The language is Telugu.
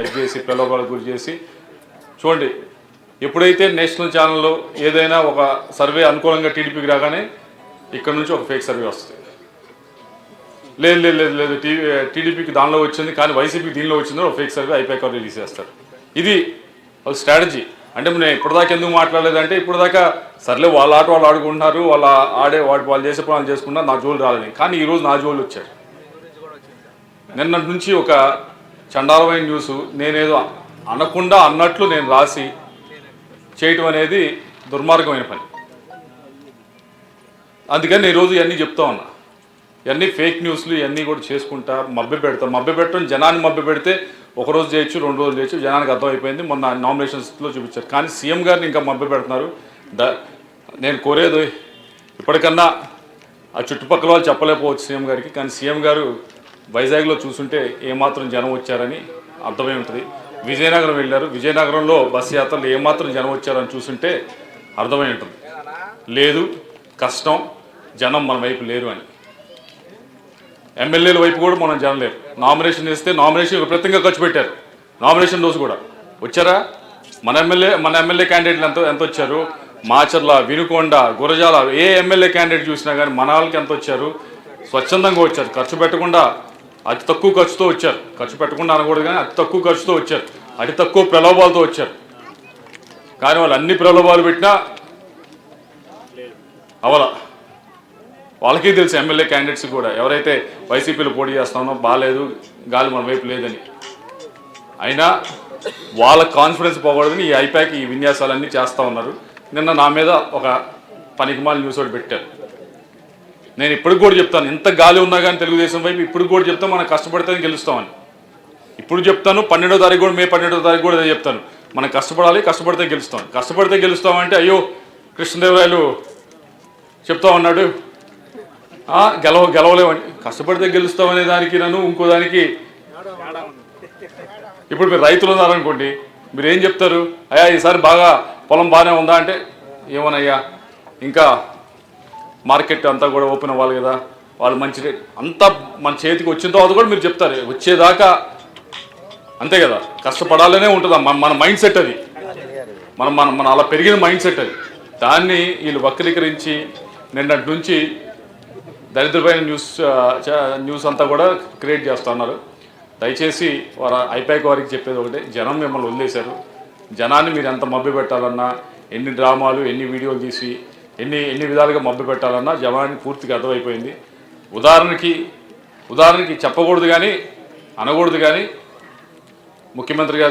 అది చేసి ప్రలోభాలకు గురి చేసి. చూడండి ఎప్పుడైతే నేషనల్ ఛానల్లో ఏదైనా ఒక సర్వే అనుకూలంగా టీడీపీకి రాగానే ఇక్కడ నుంచి ఒక ఫేక్ సర్వే వస్తుంది. లేదు లేదు లేదు లేదు టీడీపీకి దానిలో వచ్చింది కానీ వైసీపీకి దీనిలో వచ్చిందో ఒక ఫేక్ సర్వే అయిపోయాక రిలీజ్ చేస్తారు. ఇది ఒక స్ట్రాటజీ అంటే నేను ఇప్పటిదాకా ఎందుకు మాట్లాడలేదంటే ఇప్పటిదాకా సర్లే వాళ్ళ ఆట వాళ్ళు ఆడుకుంటున్నారు వాళ్ళ ఆడే వాటి వాళ్ళు చేసే పనులు చేసుకున్నారు నా జోలు రాలని కానీ ఈరోజు నా జోలు వచ్చారు. నిన్నటి నుంచి ఒక చండాలమైన న్యూస్ నేనేదో అనకుండా అన్నట్లు నేను రాసి చేయటం అనేది దుర్మార్గమైన పని. అందుకని నేను ఈరోజు ఇవన్నీ చెప్తా ఉన్నా. ఇవన్నీ ఫేక్ న్యూస్లు ఇవన్నీ కూడా చేసుకుంటా మభ్య పెడతా. మభ్య పెట్టడం జనాన్ని మభ్య పెడితే ఒక రోజు చేయొచ్చు రెండు రోజులు చేయొచ్చు జనానికి అర్థమైపోయింది. మొన్న నామినేషన్స్లో చూపించారు. కానీ సీఎం గారిని ఇంకా మభ్య పెడుతున్నారు. ద నేను కోరేది ఇప్పటికన్నా ఆ చుట్టుపక్కల వాళ్ళు చెప్పలేకపోవచ్చు సీఎం గారికి. కానీ సీఎం గారు వైజాగ్లో చూసుంటే ఏమాత్రం జనం వచ్చారని అర్థమై ఉంటుంది విజయనగరం వెళ్ళారు. విజయనగరంలో బస్సు యాత్రలు ఏమాత్రం జనం వచ్చారని చూసుంటే అర్థమై ఉంటుంది లేదు కష్టం జనం మన వైపు లేరు అని. ఎమ్మెల్యేల వైపు కూడా మనం జనం లేరు. నామినేషన్ వేస్తే నామినేషన్ విపరీతంగా ఖర్చు పెట్టారు. నామినేషన్ రోజు కూడా. వచ్చారా? మన ఎమ్మెల్యే మన ఎమ్మెల్యే క్యాండిడేట్లు ఎంత ఎంత వచ్చారు? మాచర్ల వినుకొండ గురజాల ఏ ఎమ్మెల్యే క్యాండిడేట్ చూసినా కానీ మన వాళ్ళకి ఎంత వచ్చారు? స్వచ్ఛందంగా వచ్చారు. ఖర్చు పెట్టకుండా అతి తక్కువ ఖర్చుతో వచ్చారు. ఖర్చు పెట్టకుండా అనకూడదు కానీ అతి తక్కువ ఖర్చుతో వచ్చారు. అతి తక్కువ ప్రలోభాలతో వచ్చారు. కానీ వాళ్ళు అన్ని ప్రలోభాలు పెట్టినా అవల. వాళ్ళకి తెలుసు ఎమ్మెల్యే క్యాండిడేట్స్ కూడా. ఎవరైతే వైసీపీలో పోటీ చేస్తామో బాగాలేదు గాలి మన వైపు లేదని. అయినా వాళ్ళ కాన్ఫిడెన్స్ పోకూడదని ఈ ఐపాక్ ఈ విన్యాసాలన్నీ చేస్తూ ఉన్నారు. నిన్న నా మీద ఒక పనికిమాల న్యూస్ ఒకటి పెట్టారు. నేను ఇప్పటికి కూడా చెప్తాను ఇంత గాలి ఉన్నా కానీ తెలుగుదేశం వైపు ఇప్పుడు కూడా చెప్తాను మనం కష్టపడితేనే గెలుస్తామని. ఇప్పుడు చెప్తాను పన్నెండో తారీఖు కూడా మే పన్నెండో తారీఖు కూడా అదే చెప్తాను. మనం కష్టపడాలి కష్టపడితే గెలుస్తాం. కష్టపడితే గెలుస్తామంటే అయ్యో కృష్ణదేవరాయలు చెప్తా ఉన్నాడు. గెలవ గెలవలేమని. కష్టపడితే గెలుస్తామనే దానికి నన్ను ఇంకో దానికి. ఇప్పుడు మీరు రైతులు ఉన్నారనుకోండి మీరు ఏం చెప్తారు? అయ్యా ఈసారి బాగా పొలం బాగానే ఉందా అంటే ఏమోనయ్యా ఇంకా మార్కెట్ అంతా కూడా ఓపెన్ అవ్వాలి కదా. వాళ్ళు మంచి రేట్ అంతా మన చేతికి వచ్చిన తర్వాత కూడా మీరు చెప్తారు వచ్చేదాకా అంతే కదా కష్టపడాలనే ఉంటుంది మన మన మైండ్ సెట్ అది. మనం మన మన అలా పెరిగిన మైండ్ సెట్ అది. దాన్ని వీళ్ళు వక్రీకరించి నిన్నటి నుంచి దరిద్రపైన న్యూస్ న్యూస్ అంతా కూడా క్రియేట్ చేస్తూ ఉన్నారు. దయచేసి వారు ఐపాక్ వారికి చెప్పేది ఒకటే జనం మిమ్మల్ని వదిలేశారు. జనాన్ని మీరు ఎంత మభ్య పెట్టాలన్నా ఎన్ని డ్రామాలు ఎన్ని వీడియోలు తీసి ఎన్ని ఎన్ని విధాలుగా మభ్య పెట్టాలన్నా జనానికి పూర్తిగా అర్థమైపోయింది. ఉదాహరణకి ఉదాహరణకి చెప్పకూడదు కానీ అనకూడదు కానీ ముఖ్యమంత్రి గారు